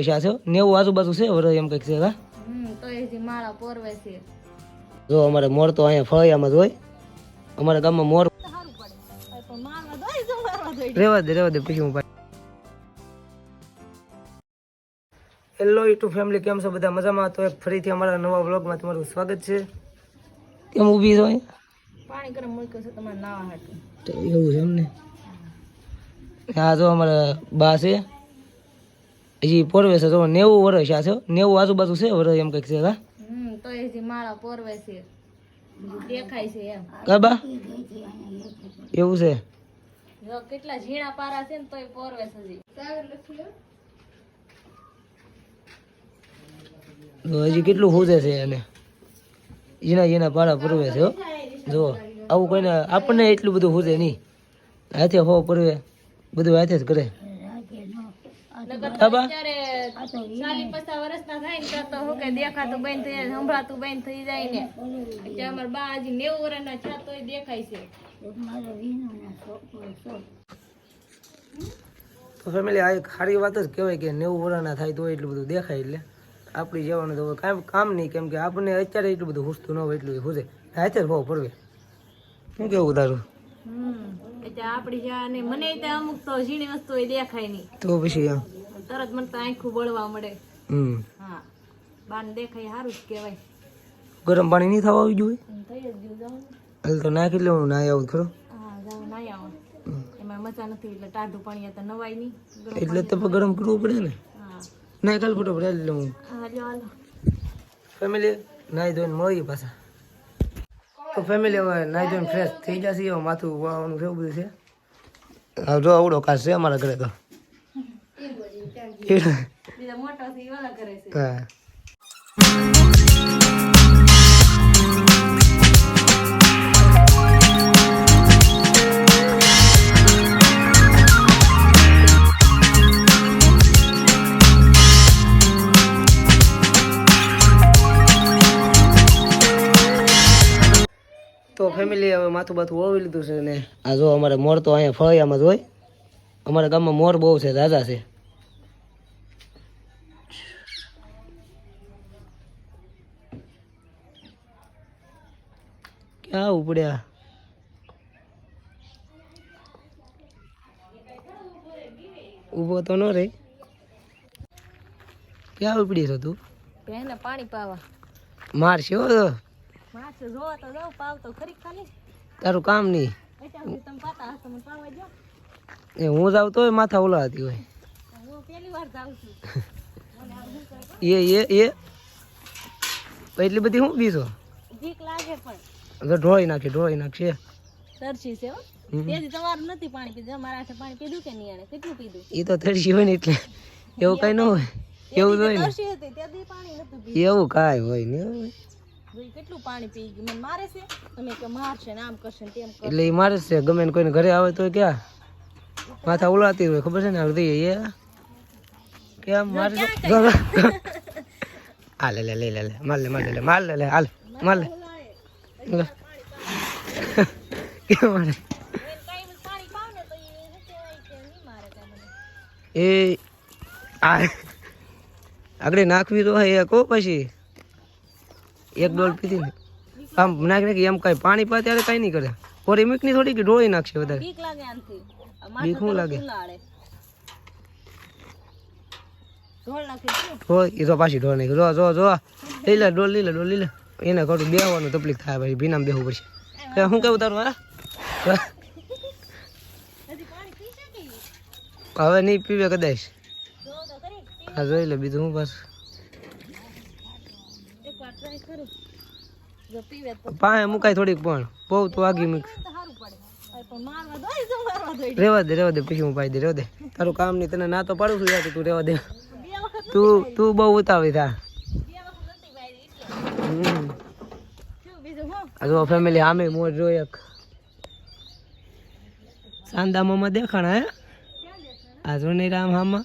છે નેવું આજુબાજુ છે વરસ એમ કંઈક છે હા? તો એથી માળા પોરવે છે. જો અમારે મોર તો અહીંયા ફળિયામાં જ હોય. અમારા ગામમાં મોર રેવા દે રેવા દે પછી હું હેલો યુટ્યુબ ફેમિલી કેમ છો બધા? મજામાં? તો ફરીથી અમારા નવા વ્લોગમાં તમારું સ્વાગત છે. કેમ ઊભી છો? પાણી ગરમ મૂક્યું છે તમારે નાવા હાટું. એવું છે એમને આ જો અમારા બા છે. હજી પોરવે છે તો નેવું વર્ષ આ છે. નેવું આજુબાજુ છે વર્ષ એમ કંઈક છે હા? તો એથી માળા પોરવે છે દેખાય છે એમ. કા એવું છે? જો કેટલા ઝીણા પારા છે ને તોય પોરવે છે હજી. કેટલું હુજે છે એને. જીના ઝીણા પાડા પરવે છે હો. જો આવું કોઈને આપણને એટલું બધું હોજે નહીં. હાથે હો પરવે બધું હાથે જ કરે. હા ચાલી પચાસ વર્ષના થાય ને ત્યાં તો શું કે દેખાતું બંધ થઈ જાય સંભળાતું બંધ થઈ જાય ને. એટલે અમારા બા હજી નેવું વર્ષના છે તોય દેખાય છે. તો ફેમિલી આ એક સારી વાત જ કહેવાય કે નેવું વર્ષના થાય તો એટલું બધું દેખાય એટલે આપણી જવાનું તો કાંઈ કામ નહીં કેમ કે આપણને અત્યારે એટલું બધું હુસતું ન હોય એટલું હુસે. અત્યારે જ પડવે. શું કેવું તારું? એટલે આપડી મને અમુક તો ઝીણી વસ્તુ દેખાય નહીં. તો પછી એમ. તરત મને તો આંખું ઉબળવા મળે. હમ. હા. બાન દેખાય સારું જ કહેવાય. ગરમ પાણી નહીં થવા આવી જોઈએ થઈ જ ગયું જાઉં હાલ તો નાખી લેવાનું ના આવું ખરો? હા જાઉં ના આવો. એમાં મજા નથી એટલે ટાઢું પાણી તો નવાય નહીં. એટલે તો ગરમ કરવું પડે ને? હા. ના કાલ ફોટો હું. હા લ્યો હાલો. ફેમિલી નાહી ધોઈને મળીએ પાછા. તો ફેમિલી હવે નાહી ધોઈને ફ્રેશ થઈ જશે માથું વાળવાનું છે બધું છે. જો આવડો કાશ છે અમારા ઘરે તો. બીજા મોટો થી ઓલા કરે છે. હા. તો ફેમિલી હવે માથું બાથું ઓવી લીધું છે ને? આ જો અમારે મોર તો અહીંયા ફળિયામાં જ હોય. અમારા ગામમાં મોર બહુ છે દાદા છે. ક્યાં ઉપડ્યા. ઊભો તો ન રે ક્યાં ઉપડી છો તું? બેને પાણી પાવા. મારશે હો તો. માછ જો તો જો પાવ તો ખરી ખાલી. તારું કામ નહીં. તમે પાતા હશો મને પાવા જો એ હું જાઉં તોય માથા ઓલાતી હોય. હું પહેલી વાર જાઉં છું. એ એ એ. એટલી બધી હું બીજો બીક લાગે પણ. હવે ઢોળી નાખે ઢોળી નાખશે તરસી છે તેથી તમારું નથી પાણી પીધું. મારા હાથે પાણી પીધું કે નહીં કેટલું પીધું? એ તો તરસી હોય ને એટલે એવું કઈ ન હોય. એવું હોય ને. એવું કાંઈ હોય ને કેટલું પાણી પી ગયું. મને મારે છે? તમે કે મારશે ને આમ કરશે તેમ કરશે. એટલે એ મારે છે. ગમે ને કોઈને ઘરે આવે તો ક્યાં? માથા ઉલાતી હોય ખબર છે ને? હળદી એ કેમ મારે. આ લે લે લે લે. લે માલ લે માલ લે હાલ માર લે લે. કેમ એ આગળ નાખવી તો હોય એ કહો પછી? એક ડોલ પીધી ને. આમ નાખી નાખી એમ કઈ પાણી પા ત્યારે કઈ નહીં કરે. પોરી મીકની થોડી કે ઢોળી નાખશે વધારે. બીક લાગે આનથી. બીક માથું શું લાગે? ઢોળ નાખી ઢોળ એ તો પાછી ઢોળ નાખી. જો જો જો. લઈ લે ડોલ લઈ લે ડોલ લે. એને ખોટું બેહવાનું તકલીફ થાય ભાઈ ભીનામાં બેહવું પડશે. શું કેવું તારું, હા? હવે નહીં પીવે કદાચ. હા, જોઈ લે બીજું હું તો પાસે મુકાય થોડીક પણ. બહુ તો આગી મૂક. રેવા દે રેવા દે, પછી હું પાઈ દે, રેવા દે. તારું કામ નહીં, તને ના તો પાડું છું યાર, તું રેવા દે. તું તું બહુ ઉતાવી થા બે વખત નથી વાયરી એટલે હમ શું બીજું હું આ જો ફેમિલી આમે મોર જો એક. સાંદા મામા દેખાણા હે? આ જોની રામ હામાં?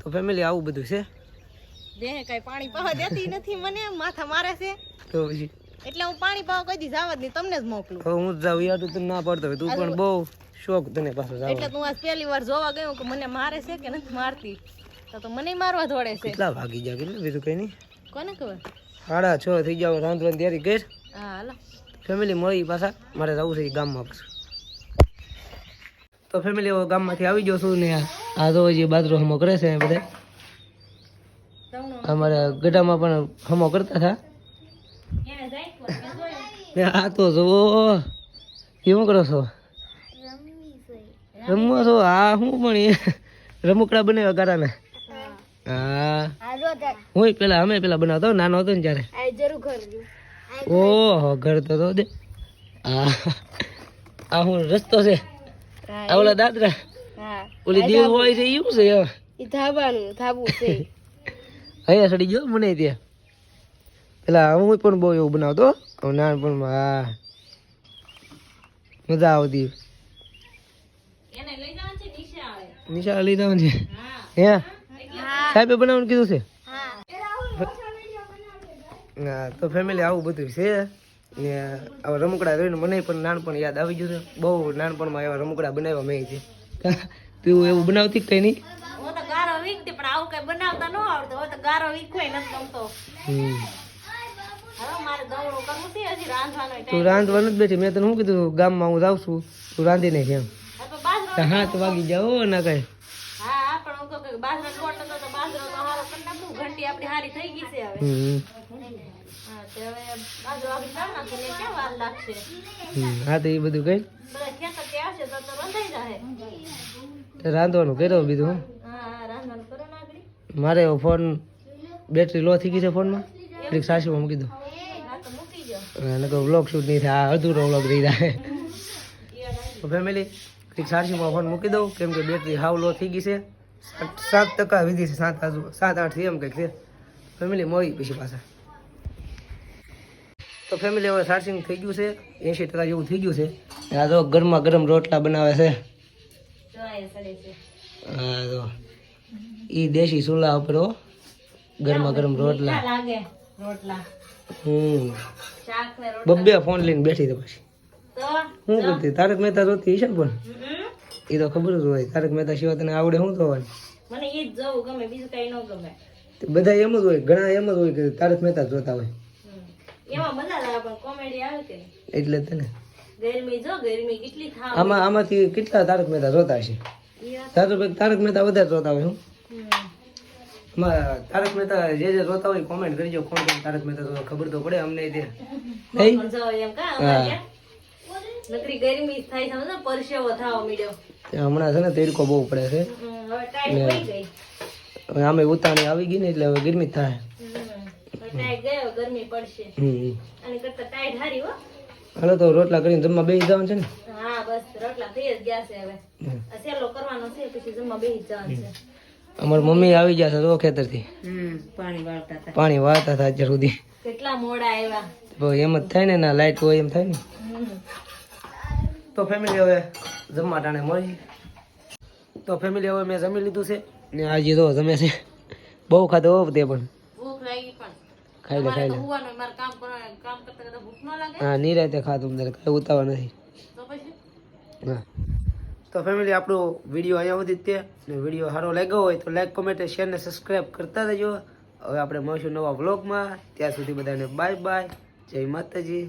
તો ફેમિલી આવું બધું છે? દેહ કઈ પાણી પાવા દેતી નથી મને માથા મારે છે. તો પછી? એટલે હું પાણી પાવા કોઈ દી જાવ જ નહીં તમને જ મોકલું. હવે હું જાવ યાર તું ના પડતો તું પણ બહુ શોખ તને પાછો એટલે તું આજ પહેલી વાર જોવા ગયો કે મને મારે છે કે નથી મારતી? તો તો મને મારવા દોડે છે. કેટલા ભાગી જાય કેટલું? બીજું કઈ નહીં. કોને ખબર? સાડા છ થઈ જાવ રાંધવાની તૈયારી કર. હા હાલો. ફેમિલી મળી પાછા. મારે જવું છે ગામમાં પાછું. તો ફેમિલી હવે ગામમાંથી આવી ગયો છું ને આ તો જે બાજરો હમો કરે છે બધા. અમારા ગઢામાં પણ હમો કરતા હતા. આ તો જુઓ કેવું કરો છો. રમવા છો? આ હું પણ એ રમકડા બનાવ્યા ગારાના. હા. હું પેલા અમે પેલા બનાવતો નાનો હતો ને ત્યારે. ઓહો ઘર. તો તો દે. આ આ હું રસ્તો છે. આ ઓલા દાદરા. ઓલી દીવ હોય છે એવું છે એમ. ધાબાનું ધાબુ છે. અહીંયા સડી ગયો મને ત્યાં. પેલા હું પણ બહુ એવું બનાવતો હું. નાનપણમાં હા. મજા આવતી. એને લઈ જવાનું છે નિશાળે લઈ જવાનું છે? હા. હે? સાહેબે બનાવવાનું કીધું છે? હા. તો ફેમિલી આવું બધું છે. ને આવા રમકડા જોઈને મને પણ નાનપણ યાદ આવી ગયું છે. બહુ નાનપણમાં એવા રમકડા બનાવ્યા મેં છે. તું એવું બનાવતી કઈ નહીં? હું તો ગારો વીકતી પણ આવું કઈ બનાવતા ન આવડતું. હવે તો ગારો વીખવાય નથી ગમતો. હમ. હવે મારે દવડું કરવું છે તું રાંધવા નથી બેઠી. મેં તને શું કીધું? ગામમાં હું જાઉં છું. તું રાંધી એમ. હવે તો વાગી જાઓ ના કઈ. હા હા, પણ હું કહું બાજરો લોટ હતો તો બાજરો તો હારો કરી નાખું ઘંટી આપણી હારી થઈ ગઈ છે હવે હમ. હા તે હવે બાજરો આપણી કાઢ નાખીને ક્યાં વાર લાગશે હમ. હા તો એ બધું કઈ? બધા ખેતર કે આવશે તો તો રંધાઈ જાય રાંધવાનું કર્યો બીજું હા હા? રાંધવાનું કરો ને આગળ મારે ફોન બેટરી લો થઈ ગઈ છે ફોનમાં? એટલે સાસુમાં મૂકી દો હા તો અને વ્લોગ શૂટ નહીં થાય આ અધૂરો વ્લોગ રહી જાય. તો ફેમિલી કંઈક સારસીમાં ફોન મૂકી દઉં કેમ કે બેટરી હાવ લો થઈ ગઈ છે. સાત- ટકા વિધિ છે સાત આજુ સાત આઠ એમ કંઈક છે. ફેમિલી મળી પછી પાછા. તો ફેમિલી હવે સાર્સિંગ થઈ ગયું છે એંશી ટકા જેવું થઈ ગયું છે. આ તો ગરમા ગરમ રોટલા બનાવે છે. આ તો એ દેશી ચૂલા ઉપર ગરમા ગરમ રોટલા. હમ. બબ્બે ફોન લઈને બેઠી તો પછી શું કરતી? તારક મહેતા જોતી હશે ને પણ. એ તો ખબર જ હોય. તારક મહેતા સિવાય તને આવડે શું જોવાનું મને એ જ જોવું ગમે બીજું કઈ ન ગમે. બધા એમ જ હોય ઘણા એમ જ હોય કે તારક મહેતા જોતા હોય. એમાં મજા આવે પણ કોમેડી આવે કે એટલે તને. ગરમી જો ગરમી કેટલી થાય આમાં આમાંથી કેટલા તારક મહેતા જોતા હશે? તારક મહેતા વધારે જોતા હોય હું. તારક મહેતા જે જે જોતા હોય કોમેન્ટ કરજો કોણ કોણ તારક મહેતા ખબર તો પડે અમને તે પણ જો એમ કા અમારે ત્યાં નકરી ગરમી થાય સમજો પરસેવો થાવા મીડ્યો. હમણાં છે ને તેડકો બહુ પડે છે. હવે ટાઈટ પડી ગઈ. હવે આમે ઉતાણી આવી ગઈ ને એટલે હવે ગરમી થાય. હમ. હવે ટાઈટ ગયો ગરમી પડશે. હમ. આની કરતા ટાઈટ હારી હો. હાલો તો રોટલા કરીને જમવા બેસી જવાનું છે ને? હા બસ રોટલા થઈ જ ગયા છે હવે. હમ. આ સેલો કરવાનો છે પછી જમવા બેસી જવાનું છે. અમારી મમ્મી આવી ગયા છે તો ખેતરથી. પાણી વાળતા હતા. પાણી વાળતા હતા અત્યાર સુધી. કેટલા મોડા આવ્યા. તો એમ જ થાય ને ના લાઈટ હોય એમ થાય ને. તો ફેમિલી હવે જમવા ટાણે મળી. તો ફેમિલી હવે મેં જમી લીધું છે. ને આજે તો જમે છે. બહુ ખાધો હોવ તે પણ. ખાઈ લે ખાઈ લે. હા નિરાતે ખાતું અંદર કાંઈ ઉતાવળ નથી. હા. તો ફેમિલી આપણો વીડિયો અહીંયા સુધી તે. ને વીડિયો સારો લાગ્યો હોય તો લાઈક કોમેન્ટ શેર ને સબસ્ક્રાઈબ કરતા રહેજો. હવે આપણે મળીશું નવા વ્લોગમાં ત્યાં સુધી બધાને બાય બાય જય માતાજી.